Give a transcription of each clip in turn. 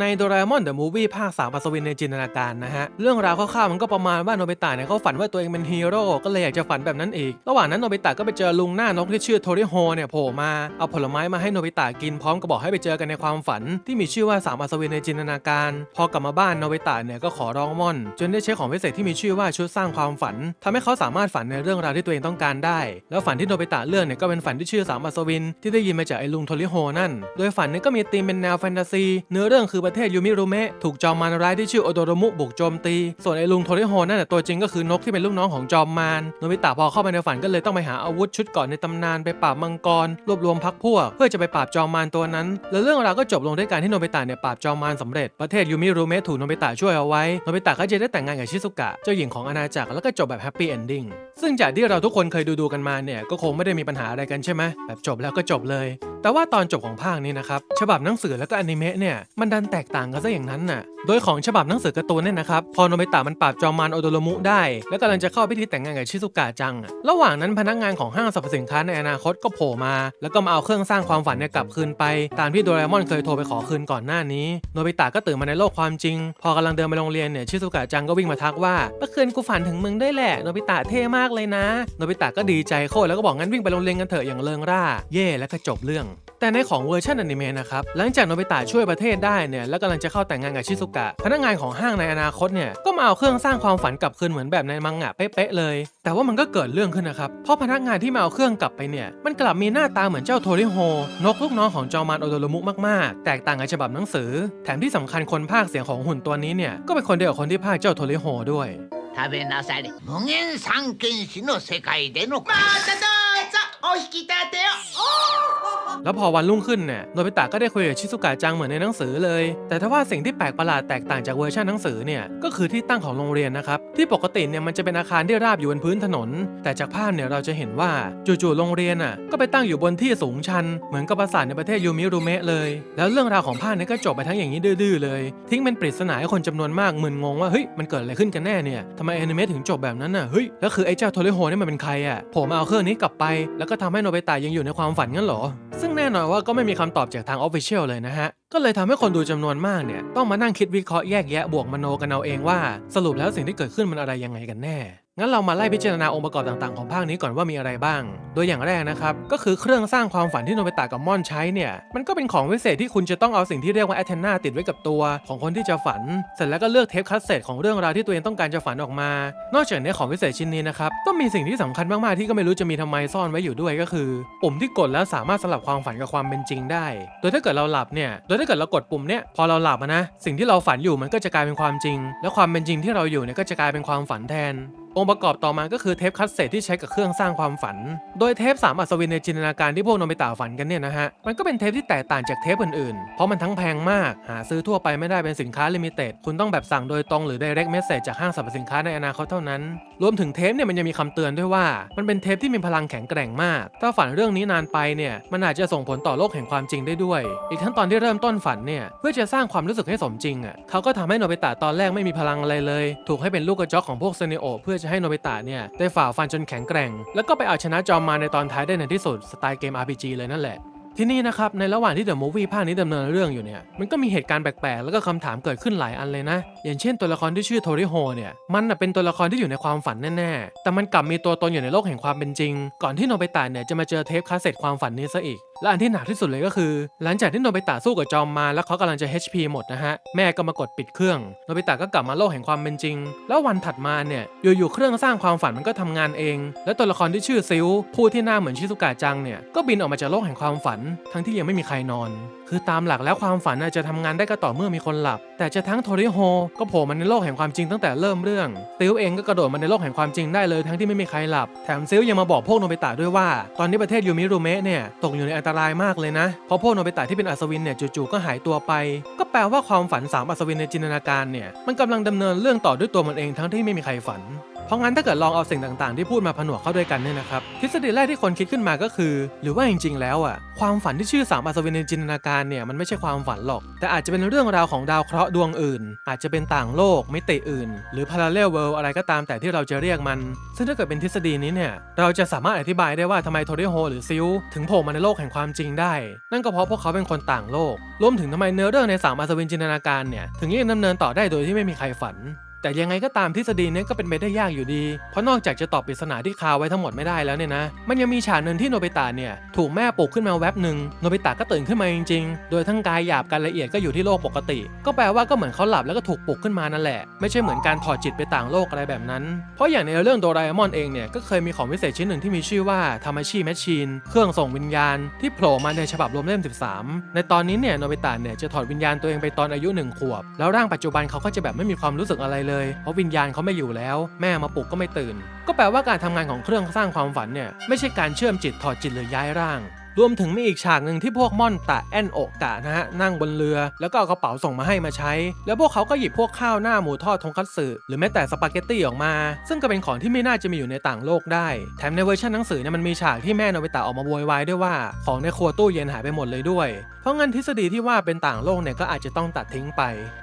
ในโดราเอมอนเดอะมูฟวี่ภาค3อัศวินในจินตนาการนะฮะ เรื่องราวคร่าวๆมันก็ประมาณว่าโนบิตะเนี่ยเขาฝันว่าตัวเองเป็นฮีโร่ก็เลยอยากจะฝันแบบนั้นอีก ระหว่างนั้นโนบิตะก็ไปเจอลุงหน้านกที่ชื่อโทริโฮเนี่ยโผล่มา เอาผลไม้มาให้โนบิตะกินพร้อมกับบอกให้ไปเจอกันในความฝัน ที่มีชื่อว่าสามอัศวินในจินตนาการ พอกลับมาบ้านโนบิตะเนี่ยก็ขอร้องม่อน จนได้ใช้ของพิเศษที่มีชื่อว่าชุดสร้างความฝันทำให้เขาสามารถฝันในเรื่องราวที่ตัวเองต้องการได้ แล้วฝันที่โนบิตะเลือกเนี่ยก็เป็นฝันที่ชื่อสามอัศวินที่ได้ยินมาจากไอ้ลุงโทริโฮนั่น โดยฝันเนี่ยก็มีธีมเป็นแนวแฟนตาซี เนื้อเรื่องคือประเทศยูมิรุเมะถูกจอมมารร้ายที่ชื่อโอโดโรมุบุกโจมตี ส่วนไอ้ลุงโทริโฮนั่นน่ะตัวจริงก็คือนกที่เป็นลูกน้องของจอมมารโนบิตะพอเข้าไปในฝันก็เลยต้องไปหาอาวุธชุดก่อนในตำนานไปปราบมังกร รวบรวมพักพวก เพื่อจะไปปราบจอมมารตัวนั้น แล้วเรื่องราวก็จบลงด้วยการที่โนบิตะเนี่ยปราบจอมมารสำเร็จประเทศยูมิรุเมะถูกโนบิตะช่วยเอาไว้โนบิตะก็จะได้แต่งงานกับชิซุกะเจ้าหญิงของอาณาจักรแล้วก็จบแบบแฮปปี้เอนดิ้งซึ่งจากที่เราทุกคนเคยดูดูกันมาเนี่ยก็คงไม่ได้มีปัญหาอะไรกันใช่ไหมแบบจบแล้วก็จบเลย แต่ว่าตอนจบของภาคนี้นะครับฉบับหนังสือแล้วก็อนิเมะเนี่ยมันดันแตกต่างกันซะอย่างนั้นน่ะ โดยของฉบับหนังสือการ์ตูนเนี่ยนะครับ พอโนบิตะมันปราบจอมมารโอโดโรมุได้ แล้วกำลังจะเข้าพิธีแต่งงานกับชิซุกะจังอะระหว่างนั้นพนักงานของห้างสรรพสินค้าในอนาคตก็โผล่มา แล้วก็มาเอาเครื่องสร้างความฝันเนี่ยกลับคืนไป ตามที่โดราเอมอนเคยโทรไปขอคืนก่อนหน้านี้โนบิตะก็ตื่นมาในโลกความจริง พอกำลังเดินไปโรงเรียนเนี่ยชิซุกะจังก็วิ่งมาทักว่าเมื่อคืนกูฝันถึงมึงได้วยแหละโนบิตะเท่มากเลยนะโนบิตะก็ดีใจโคตรแล้วก็บอกงั้นวิ่งไปโรงเรียนกันเถอะอย่างเริงร่า เย่แล้วก็จบเรื่อง แต่ในของเวอร์ชันอนิเมะนะครับ หลังจากโนบิตะช่วยประเทศได้เนี่ย แล้วกำลังจะเข้าแต่งงานกับชิซุกะ พนักงานของห้างในอนาคตเนี่ย ก็มาเอาเครื่องสร้างความฝันกลับคืนเหมือนแบบในมังงะเป๊ะๆเลย แต่ว่ามันก็เกิดเรื่องขึ้นนะครับ เพราะพนักงานที่มาเอาเครื่องกลับไปเนี่ย มันกลับมีหน้าตาเหมือนเจ้าโทริโฮ นกลูกน้องของจอมานโอโดโรมุมากๆ แตกต่างกับฉบับหนังสือ แถมที่สำคัญคนภาคเสียงของหุ่นตัวนี้เนี่ย ก็เป็นคนเดียวกับคนที่ภาคเจ้าโทริโฮด้วย 食べなされ無限三剣士の世界でのまたどうぞお引き立てを แล้วพอวันรุ่งขึ้นเนี่ยโนบิตะก็ได้คุยกับชิซุกะจังเหมือนในหนังสือเลย แต่ถ้าว่าสิ่งที่แปลกประหลาดแตกต่างจากเวอร์ชันหนังสือเนี่ยก็คือที่ตั้งของโรงเรียนนะครับที่ปกติเนี่ยมันจะเป็นอาคารที่ราบอยู่บนพื้นถนน แต่จากภาพเนี่ยเราจะเห็นว่าจู่ๆโรงเรียนอะก็ไปตั้งอยู่บนที่สูงชัน เหมือนกับปราสาทในประเทศยูมิรุเมะเลย แล้วเรื่องราวของภาคเนี้ก็จบไปทั้งอย่างนี้ดื้อๆเลย ทิ้งเป็นปริศนาให้คนจำนวนมากมึนงงว่าเฮ้ยมันเกิดอะไรขึ้นกันแน่เนี่ยทำไมแอนิเมะถึงจบแบบนั้นน่ะเฮ้ยแล้วคือไอ้เจ้าโทริโฮนี่มันเป็นใครอะผมเอาเครื่องนี้กลับไป แล้วก็ทำให้โนบิตะยังอยู่ในความฝันงั้นหรอ ซึ่งแน่นอนว่าก็ไม่มีคำตอบจากทางออฟฟิเชียลเลยนะฮะ ก็เลยทำให้คนดูจำนวนมากเนี่ย ต้องมานั่งคิดวิเคราะห์แยกแยะบวกมโนกันเอาเองว่า สรุปแล้วสิ่งที่เกิดขึ้นมันอะไรยังไงกันแน่ งั้นเรามาไล่พิจารณาองค์ประกอบต่างๆของภาคนี้ก่อนว่ามีอะไรบ้าง โดยอย่างแรกนะครับก็คือเครื่องสร้างความฝันที่โนบิตะกับม่อนใช้เนี่ยมันก็เป็นของวิเศษที่คุณจะต้องเอาสิ่งที่เรียกว่าแอทเทนาติดไว้กับตัว ของคนที่จะฝัน เสร็จแล้วก็เลือกเทปคัสเซ็ตของเรื่องราวที่ตัวเองต้องการจะฝันออกมา นอกจากนี้ของวิเศษชิ้นนี้นะครับก็มีสิ่งที่สำคัญมากๆที่ก็ไม่รู้จะมีทำไมซ่อนไว้อยู่ด้วยก็คือ ปุ่มที่กดแล้วสามารถสลับความฝันกับความเป็นจริงได้ โดยถ้าเกิดเราหลับเนี่ยโดยถ้าเกิดเรากดปุ่มเนี่ยพอเราหลับนะสิ่งที่เราฝันอยู่มันก็จะกลายเป็นความจริง และความเป็นจริงที่เราอยู่เนี่ยก็จะกลายเป็นความฝันแทนองค์ประกอบต่อมาก็คือเทปคัสเซ็ตที่ใช้กับเครื่องสร้างความฝัน โดยเทปสามอัศวินในจินตนาการที่พวกโนบิตะฝันกันเนี่ยนะฮะ มันก็เป็นเทปที่แตกต่างจากเทปอื่นๆ เพราะมันทั้งแพงมาก หาซื้อทั่วไปไม่ได้เป็นสินค้าลิมิเต็ด คุณต้องแบบสั่งโดยตรงหรือ direct message จากห้างสรรพสินค้าในอนาคตเท่านั้น รวมถึงเทปเนี่ยมันยังมีคำเตือนด้วยว่า มันเป็นเทปที่มีพลังแข็งแกร่งมาก ถ้าฝันเรื่องนี้นานไปเนี่ยมันอาจจะส่งผลต่อโลกแห่งความจริงได้ด้วย อีกทั้งตอนที่เริ่มต้นฝันเนี่ยเพื่อจะสร้างความรู้สึกให้สมจริงอะเขาก็ทำให้โนบิตะตอนแรกไม่มีพลังอะไรเลย ถูกให้เป็นลูกกระจอกของพวกเซเนโอเพื่อจะใให้โนบิตะเนี่ยได้ฝ่าฟันจนแข็งแกร่ง แล้วก็ไปเอาชนะจอมมารในตอนท้ายได้ในที่สุดสไตล์เกม RPG เลยนั่นแหละที่นี่นะครับ ในระหว่างที่เดอะมูฟวี่ภาคนี้ดำเนินเรื่องอยู่เนี่ย มันก็มีเหตุการณ์แปลกๆ แล้วก็คำถามเกิดขึ้นหลายอันเลยนะ อย่างเช่นตัวละครที่ชื่อโทริโฮเนี่ย มันเป็นตัวละครที่อยู่ในความฝันแน่ๆ แต่มันกลับมีตัวตนอยู่ในโลกแห่งความเป็นจริง ก่อนที่โนบิตะเนี่ยจะมาเจอเทปคาสเซ็ตความฝันนี้ซะอีกและอันที่หนักที่สุดเลยก็คือ หลังจากที่โนบิตะสู้กับจอมมารแล้วเขากำลังจะ HP หมดนะฮะ แม่ก็มากดปิดเครื่อง โนบิตะก็กลับมาโลกแห่งความเป็นจริง แล้ววันถัดมาเนี่ย อยู่ๆ เครื่องสร้างความฝันมันก็ทำงานเอง และตัวละครที่ชื่อซิลผู้ที่หน้าเหมือนชิซุกะจังเนี่ย ก็บินออกมาจากโลกแห่งความฝัน ทั้งที่ยังไม่มีใครนอนคือตามหลักแล้วความฝันน่ะจะทำงานได้ก็ต่อเมื่อมีคนหลับ แต่จะทั้งโทริโฮก็โผล่มาในโลกแห่งความจริงตั้งแต่เริ่มเรื่อง ซิลเองก็กระโดดมาในโลกแห่งความจริงได้เลยทั้งที่ไม่มีใครหลับ แถมซิลยังมาบอกพวกโนบิตะด้วยว่า ตอนนี้ประเทศยูมิรุเมะเนี่ยตกอยู่ในอันตรายมากเลยนะ เพราะพวกโนบิตะที่เป็นอัศวินเนี่ยจู่ๆก็หายตัวไป ก็แปลว่าความฝันสามอัศวินในจินตนาการเนี่ยมันกำลังดำเนินเรื่องต่อด้วยตัวมันเองทั้งที่ไม่มีใครฝัน เพราะงั้นถ้าเกิดลองเอาสิ่งต่างๆ ที่พูดมาผนวกเข้าด้วยกันเนี่ยนะครับทฤษฎีแรกที่คนคิดขึ้นมาก็คือ หรือว่าจริงๆ แล้วอะความฝันที่ชื่อสามอัศวินในจินตนาการเนี่ยมันไม่ใช่ความฝันหรอก แต่อาจจะเป็นเรื่องราวของดาวเคราะห์ดวงอื่น อาจจะเป็นต่างโลกมิติอื่น หรือ parallel world อะไรก็ตามแต่ที่เราจะเรียกมัน ซึ่งถ้าเกิดเป็นทฤษฎีนี้เนี่ยเราจะสามารถอธิบายได้ว่าทำไมโทริโฮหรือซิลถึงโผล่มาในโลกแห่งความจริงได้ นั่นก็เพราะพวกเขาเป็นคนต่างโลกรวมถึงทำไมเนื้อเรื่องในสามอัศวินจินตนาการเนี่ยถึงยังดำเนินต่อได้โดยที่ไม่มีใครฝัน แต่ยังไงก็ตามทฤษฎีนี้ก็เป็นไปได้ยากอยู่ดี เพราะนอกจากจะตอบปริศนาที่คาไว้ทั้งหมดไม่ได้แล้วเนี่ยนะ มันยังมีฉากหนึ่งที่โนบิตะเนี่ยถูกแม่ปลุกขึ้นมาแวบหนึ่งโนบิตะก็ตื่นขึ้นมาจริงๆ โดยทั้งกายหยาบการละเอียดก็อยู่ที่โลกปกติ ก็แปลว่าก็เหมือนเขาหลับแล้วก็ถูกปลุกขึ้นมานั่นแหละ ไม่ใช่เหมือนการถอดจิตไปต่างโลกอะไรแบบนั้น เพราะอย่างในเรื่องโดราเอมอนเองเนี่ยก็เคยมีของวิเศษชิ้นหนึ่งที่มีชื่อว่าทามาชิแมชชีนเครื่องส่งวิญญาณที่โผล่มาในฉบับรวมเล่ม 13 ในตอนนี้เนี่ยโนบิตะเนี่ยจะถอดวิญญาณตัวเองไปตอนอายุหนึ่งขวบแล้วร่างปัจจุบันเขาก็จะแบบไม่มีความรู้สึกอะไรเลยเพราะวิญญาณเขาไม่อยู่แล้ว แม่มาปลุกก็ไม่ตื่น ก็แปลว่าการทำงานของเครื่องสร้างความฝันเนี่ยไม่ใช่การเชื่อมจิตถอดจิตหรือย้ายร่าง รวมถึงมีอีกฉากหนึ่งที่พวกม่อนตะแอนโอกะนะฮะนั่งบนเรือ แล้วก็เอากระเป๋าส่งมาให้มาใช้ แล้วพวกเขาก็หยิบพวกข้าวหน้าหมูทอดทงคัตสึหรือแม้แต่สปาเกตตี้ออกมา ซึ่งก็เป็นของที่ไม่น่าจะมีอยู่ในต่างโลกได้ แถมในเวอร์ชันหนังสือเนี่ยมันมีฉากที่แม่โนบิตะออกมาโวยวายด้วยว่าของในครัวตู้เย็นหายไปหมดเลยด้วย เพราะงั้นทฤษฎีที่ว่าเป็นต่างโลกเนี่ยก็อาจจะต้องตัดทิ้งไป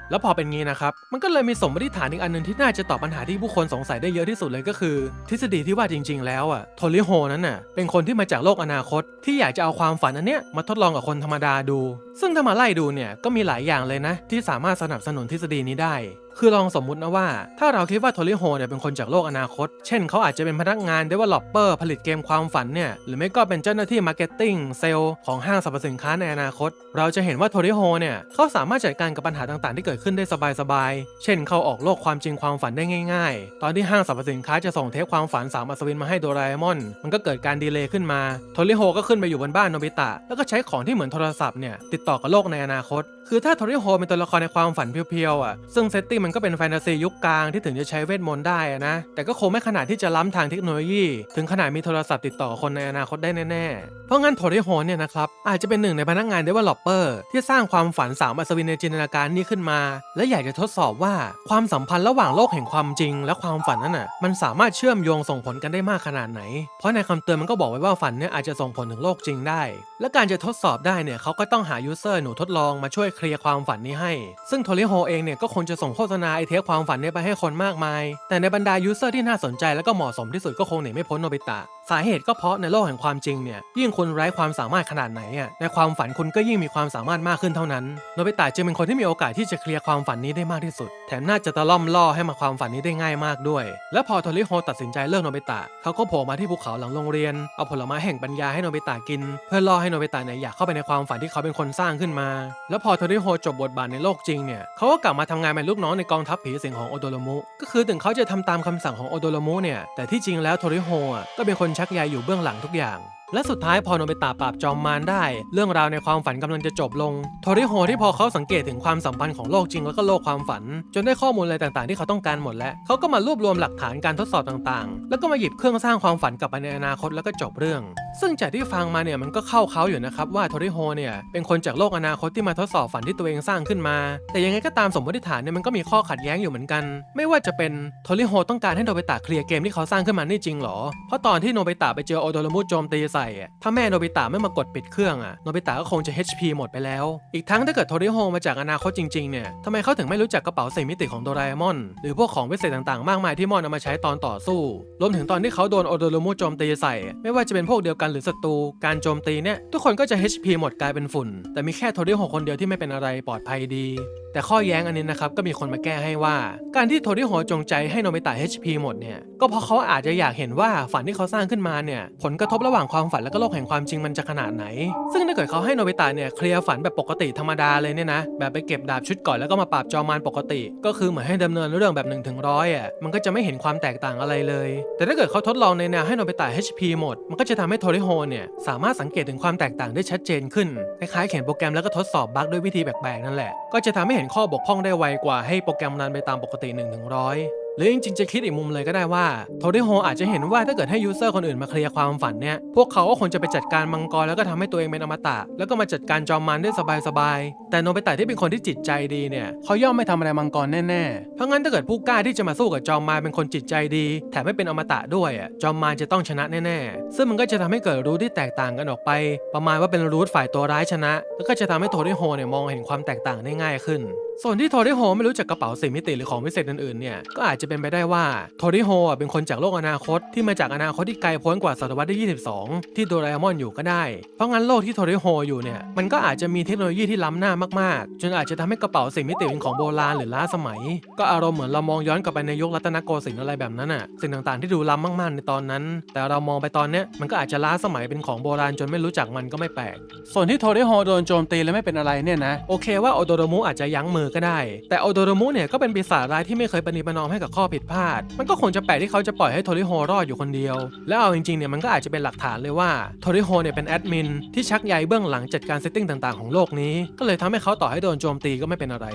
แล้วพอเป็นงี้นะครับมันก็เลยมีสมมติฐานอีกอันหนึงที่น่าจะตอบปัญหาที่ผู้คนสงสัยได้เยอะที่สุดเลยก็คือ ทฤษฎีที่ว่าจริง ๆ แล้วอะโทริโฮนั้นน่ะเป็นคนที่มาจากโลกอนาคตที่อยากจะเอาความฝันอันเนี้ยมาทดลองกับคนธรรมดาดู ซึ่งถ้ามาไล่ดูเนี่ยก็มีหลายอย่างเลยนะ ที่สามารถสนับสนุนทฤษฎีนี้ได้คือลองสมมุตินะว่า ถ้าเราคิดว่าโทริโฮเนี่ยเป็นคนจากโลกอนาคต เช่นเขาอาจจะเป็นพนักงาน developer ผลิตเกมความฝันเนี่ยหรือไม่ก็เป็นเจ้าหน้าที่ marketing เซลล์ของห้างสรรพสินค้าในอนาคต เราจะเห็นว่าโทริโฮเนี่ยเขาสามารถจัดการกับปัญหาต่างๆ ที่เกิดขึ้นได้สบายๆ เช่นเขาออกโลกความจริงความฝันได้ง่ายๆ ตอนที่ห้างสรรพสินค้าจะส่งเทปความฝันสามอัศวินมาให้โดราเอมอน มันก็เกิดการดีเลย์ขึ้นมาโทริโฮก็ขึ้นไปอยู่บนบ้านโนบิตะ แล้วก็ใช้ของที่เหมือนโทรศัพท์เนี่ยติดต่อกับโลกในอนาคต คือถ้าโทริโฮเป็นตัวละครในความฝันเพียวๆอะซึ่งเซตติ้มันก็เป็นแฟนตาซียุคกลางที่ถึงจะใช้เวทมนต์ได้นะ แต่ก็คงไม่ขนาดที่จะล้ำทางเทคโนโลยี ถึงขนาดมีโทรศัพท์ติดต่อคนในอนาคตได้แน่ๆ เพราะงั้นโทริโฮเนี่ยนะครับอาจจะเป็นหนึ่งในพนักงาน developer ที่สร้างความฝันสามอัศวินในจินตนาการนี้ขึ้นมา และอยากจะทดสอบว่าความสัมพันธ์ระหว่างโลกแห่งความจริง และความฝันนั้นน่ะมันสามารถเชื่อมโยงส่งผลกันได้มากขนาดไหน เพราะในคำเตือนมันก็บอกไว้ว่าฝันเนี่ยอาจจะส่งผลถึงโลกจริงได้ และการจะทดสอบได้เนี่ยเขาก็ต้องหายูเซอร์หนูทดลองมาช่วยเคลียร์ความฝันนี้ให้ ซึ่งโทริโฮเองเนี่ยก็คงจะส่งโฆษษณาไอเทปความฝันเนี้ไปให้คนมากมาย แต่ในบรรดายูเซอร์ที่น่าสนใจและก็เหมาะสมที่สุดก็คงหนีไม่พ้นโนบิตะ สาเหตุก็เพราะในโลกแห่งความจริงเนี่ยยิ่งคุณไร้ความสามารถขนาดไหนอะในความฝันคุณก็ยิ่งมีความสามารถมากขึ้นเท่านั้นโนบิตะจึงเป็นคนที่มีโอกาสที่จะเคลียร์ความฝันนี้ได้มากที่สุด แถมน่าจะตะล่อมล่อให้มาความฝันนี้ได้ง่ายมากด้วย และพอโทริโฮตัดสินใจเลิกโนบิตะเขาก็โผล่มาที่ภูเขาหลังโรงเรียนเอาผลไม้แห่งปัญญาให้โนบิตะกิน เพื่อล่อให้โนบิตะเนี่ยอยากเข้าไปในความฝันที่เขาเป็นคนสร้างขึ้นมา แล้วพอโทริโฮจบบทบาทในโลกจริงเนี่ยเขาก็กลับมาทำงานเป็นลูกน้องในกองทัพผีสิงของโอโดโรมุก็คือถึงเขาจะทำตามคำสั่งของโอโดโรมุเนี่ยแต่ที่จริงแล้วโทริโฮะก็เป็นคนชักใยอยู่เบื้องหลังทุกอย่าง และสุดท้ายพอโนบิตะปราบจอมมารได้ เรื่องราวในความฝันกำลังจะจบลงโทริโฮที่พอเขาสังเกตถึงความสัมพันธ์ของโลกจริงแล้วก็โลกความฝัน จนได้ข้อมูลอะไรต่างๆที่เขาต้องการหมดแล้วเขาก็มารวบรวมหลักฐานการทดสอบต่างๆ แล้วก็มาหยิบเครื่องสร้างความฝันกลับไปในอนาคตแล้วก็จบเรื่อง ซึ่งจากที่ฟังมาเนี่ยมันก็เข้าเขาอยู่นะครับว่าโทริโฮเนี่ยเป็นคนจากโลกอนาคตที่มาทดสอบฝันที่ตัวเองสร้างขึ้นมา แต่ยังไงก็ตามสมมติฐานเนี่ยมันก็มีข้อขัดแย้งอยู่เหมือนกัน ไม่ว่าจะเป็นโทริโฮต้องการให้โนบิตะเคลียร์เกมที่เขาสร้างขึ้นมานี่จริงหรอเพราะตอนที่โนบิตะไปเจอโอโดรมุโจมตีใสอะถ้าแม่โนบิตะไม่มากดปิดเครื่องอะโนบิตะก็คงจะ HP หมดไปแล้ว อีกทั้งถ้าเกิดโทริโฮมาจากอนาคตจริงๆเนี่ยทำไมเขาถึงไม่รู้จักกระเป๋าสี่มิติของโดราเอมอน หรือพวกของวิเศษต่างๆ มากมายที่มอนเอามาใช้ตอนต่อสู้ รวมถึงตอนที่เขาโดนโอโดโรมุโจมตีใส่ ไม่ว่าจะเป็นพวกเดียวกันหรือศัตรู การโจมตีเนี่ยทุกคนก็จะ HP หมดกลายเป็นฝุ่น แต่มีแค่โทริโฮคนเดียวที่ไม่เป็นอะไรปลอดภัยดี แต่ข้อแย้งอันนี้นะครับก็มีคนมาแก้ให้ว่า การที่โทริโฮจงใจให้โนบิตะ HP หมดเนี่ยก็เพราะเขาอาจจะอยากเห็นว่าฝันที่เขาสร้างขึ้นมาเนี่ยผลกระทบระหว่างความฝันและก็โลกแห่งความจริงมันจะขนาดไหน ซึ่งถ้าเกิดเขาให้โนบิตะเนี่ยเคลียร์ฝันแบบปกติธรรมดาเลยเนี่ยนะแบบไปเก็บดาบชุดก่อนแล้วก็มาปราบจอมมารปกติ ก็คือเหมือนให้ดำเนินเรื่องแบบ1นถึงร้อยอะมันก็จะไม่เห็นความแตกต่างอะไรเลย แต่ถ้าเกิดเขาทดลองในแนวให้โนบิตะ HP หมด มันก็จะทำให้โทริโฮเนี่ยสามารถสังเกตถึงความแตกต่างได้ชัดเจนขึ้นคล้ายๆเขียนโปรแกรมแล้วก็ทดสอบบั๊กด้วยวิธีแปลกๆนั่นแหละก็จะทำให้เห็นข้อบกพร่องได้ไวกว่าให้โปรแกรมรันไปตามปกติ1ถึงร้อย หรือจริงๆจะคิดอีกมุมเลยก็ได้ว่าโทริโฮอาจจะเห็นว่าถ้าเกิดให้ยูเซอร์คนอื่นมาเคลียร์ความฝันเนี่ยพวกเขาก็คงจะไปจัดการมังกรแล้วก็ทำให้ตัวเองเป็นอมตะ แล้วก็มาจัดการจอมมารได้สบายๆแต่โนบิตะที่เป็นคนที่จิตใจดีเนี่ยเขาย่อมไม่ทำอะไรมังกรแน่ๆเพราะงั้นถ้าเกิดผู้กล้าที่จะมาสู้กับจอมมารเป็นคนจิตใจดีแถมไม่เป็นอมตะด้วยอะจอมมารจะต้องชนะแน่ๆซึ่งมันก็จะทำให้เกิดรูทที่แตกต่างกันออกไป ประมาณว่าเป็นรูทฝ่ายตัวร้ายชนะ แล้วก็จะทำให้โทริโฮเนี่ยมองเห็นความแตกต่างได้ง่ายขึ้น ส่วนที่โทริโฮไม่รู้จักกระเป๋าสีมิติหรือของพิเศษอื่นๆเนี่ยก็อาจจะเป็นไปได้ว่าโทริโฮอเป็นคนจากโลกอนาคตที่มาจากอนาคตที่ไกลโพ้นกว่าศตวรรษที่ 22 ที่โดราเอมอนอยู่ก็ได้ เพราะงั้นโลกที่โทริโฮอยู่เนี่ยมันก็อาจจะมีเทคโนโลยีที่ล้ำหน้ามากๆ จนอาจจะทำให้กระเป๋าสีมิติเป็นของโบราณหรือล้าสมัย ก็อารมณ์เหมือนเรามองย้อนกลับไปในยุครัตนโกสินทร์อะไรแบบนั้นอะสิ่งต่างๆ ที่ดูล้ำมากๆในตอนนั้น แต่เรามองไปตอนเนี้ยมันก็อาจจะล้าสมัยเป็นของโบราณจนไม่รู้จักมันก็ไม่แปลกส่วนที่โทริโฮโดนโจมตีและไม่เป็นอะไรเนี่ยนะโอเคว่าโอโดโรมุอาจจะยั้งมือก็ได้ แต่โอโดโรมุเนี่ยก็เป็นปีศาจร้ายที่ไม่เคยปฏิประนอมให้กับข้อผิดพลาด มันก็คงจะแปลกที่เขาจะปล่อยให้โทริโฮรอดอยู่คนเดียว แล้วเอาจริงๆเนี่ยมันก็อาจจะเป็นหลักฐานเลยว่าโทริโฮเนี่ยเป็นแอดมินที่ชักใยเบื้องหลังจัดการเซตติ้งต่างๆของโลกนี้ก็เลยทำให้เขาต่อให้โดนโจมตีก็ไม่เป็นอะไร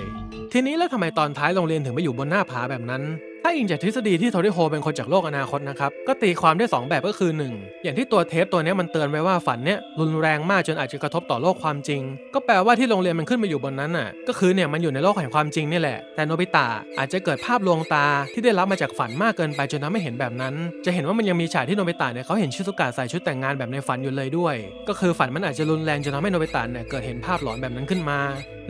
ทีนี้แล้วทำไมตอนท้ายโรงเรียนถึงมาอยู่บนหน้าผาแบบนั้น ถ้าอิงจากทฤษฎีที่โทริโฮเป็นคนจากโลกอนาคตนะครับ ก็ตีความได้ 2 แบบก็คือ 1 อย่างที่ตัวเทปตัวนี้มันเตือนไว้ว่าฝันเนี้ยรุนแรงมากจนอาจจะกระทบต่อโลกความจริง ก็แปลว่าที่โรงเรียนมันขึ้นมาอยู่บนนั้นน่ะ ก็คือเนี่ยมันอยู่ในโลกแห่งความจริงนี่แหละ แต่โนบิตะอาจจะเกิดภาพลวงตาที่ได้รับมาจากฝันมากเกินไปจนทำให้เห็นแบบนั้น จะเห็นว่ามันยังมีฉากที่โนบิตะเนี่ยเขาเห็นชิซุกะใส่ชุดแต่งงานแบบในฝันอยู่เลยด้วย ก็คือฝันมันอาจจะรุนแรงจนทำให้โนบิตะเนี่ยเกิดเห็นภาพหลอนแบบนั้นขึ้นมา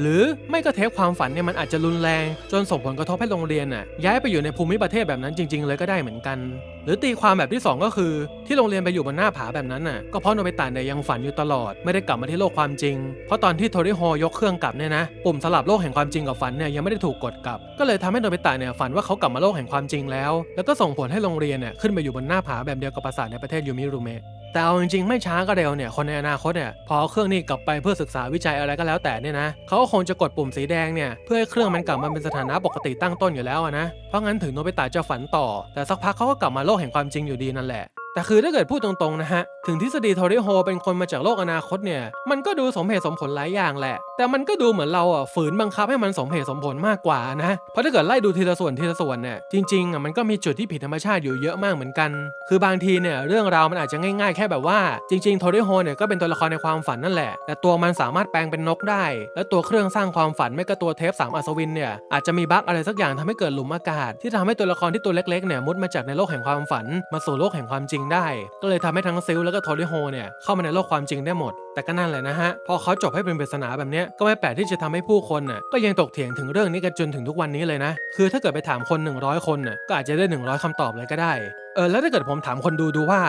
หรือไม่ก็เทปความฝันเนี่ยมันอาจจะรุนแรง จนส่งผลกระทบให้โรงเรียนน่ะย้ายไปอยู่ในภูมิประเทศแบบนั้นจริง ๆ เลยก็ได้เหมือนกัน หรือตีความแบบที่ 2 ก็คือ ที่โรงเรียนไปอยู่บนหน้าผาแบบนั้นน่ะก็เพราะโนบิตะเนี่ยยังฝันอยู่ตลอดไม่ได้กลับมาที่โลกความจริง เพราะตอนที่โทริโฮยกเครื่องกลับเนี่ยนะปุ่มสลับโลกแห่งความจริงกับฝันเนี่ยยังไม่ได้ถูกกดกลับ ก็เลยทำให้โนบิตะเนี่ยฝันว่าเขากลับมาโลกแห่งความจริงแล้ว แล้วก็ส่งผลให้โรงเรียนเนี่ยขึ้นไปอยู่บนหน้าผาแบบเดียวกับปราสาทในประเทศยูมิรุเมะ แต่เอาจริงๆ ไม่ช้าก็เร็วเนี่ยคนในอนาคตเนี่ยพอเครื่องนี้กลับไปเพื่อศึกษาวิจัยอะไรก็แล้วแต่เนี่ยนะเขาก็คงจะกดปุ่มสีแดงเนี่ยเพื่อให้เครื่องมันกลับมาเป็นสถานะปกติตั้งต้นอยู่แล้วนะเพราะงั้นถึงโนบิตะจะฝันต่อ แต่สักพักเขาก็กลับมาโลกแห่งความจริงอยู่ดีนั่นแหละ แต่คือถ้าเกิดพูดตรงๆนะฮะ ถึงทฤษฎีโทริโฮเป็นคนมาจากโลกอนาคตเนี่ย มันก็ดูสมเหตุสมผลหลายอย่างแหละ แต่มันก็ดูเหมือนเราอะฝืนบังคับให้มันสมเหตุสมผลมากกว่านะ เพราะถ้าเกิดไล่ดูทีละส่วนทีละส่วนเนี่ยจริงๆอะมันก็มีจุดที่ผิดธรรมชาติอยู่เยอะมากเหมือนกัน คือบางทีเนี่ยเรื่องราวมันอาจจะง่ายๆ แค่แบบว่าจริงๆโทริโฮเนี่ยก็เป็นตัวละครในความฝันนั่นแหละ แต่ตัวมันสามารถแปลงเป็นนกได้ และตัวเครื่องสร้างความฝันไม่ก็ตัวเทปสามอัศวินเนี่ยอาจจะมีบั๊กอะไรสักอย่างทำให้เกิดหลุมอากาศ ที่ทำให้ตัวละครที่ตัวเล็กๆเนี่ยมุดมาจากในโลกแห่งความฝันมาสู่โลกแห่งความจริงได้ ก็เลยทำให้ทั้งซิลแล้วก็โทริโฮเนี่ยเข้ามาในโลกความจริงได้หมด แต่ก็นั่นแหละนะฮะ พอเขาจบให้เป็นปริศนาแบบนี้ก็ไม่แปลกที่จะทำให้ผู้คนน่ะก็ยังตกเถียงถึงเรื่องนี้กันจนถึงทุกวันนี้เลยนะ คือถ้าเกิดไปถามคน 100 คนน่ะก็อาจจะได้ 100คำตอบเลยก็ได้เออแล้วถ้าเกิดผมถามคนดูดูว่า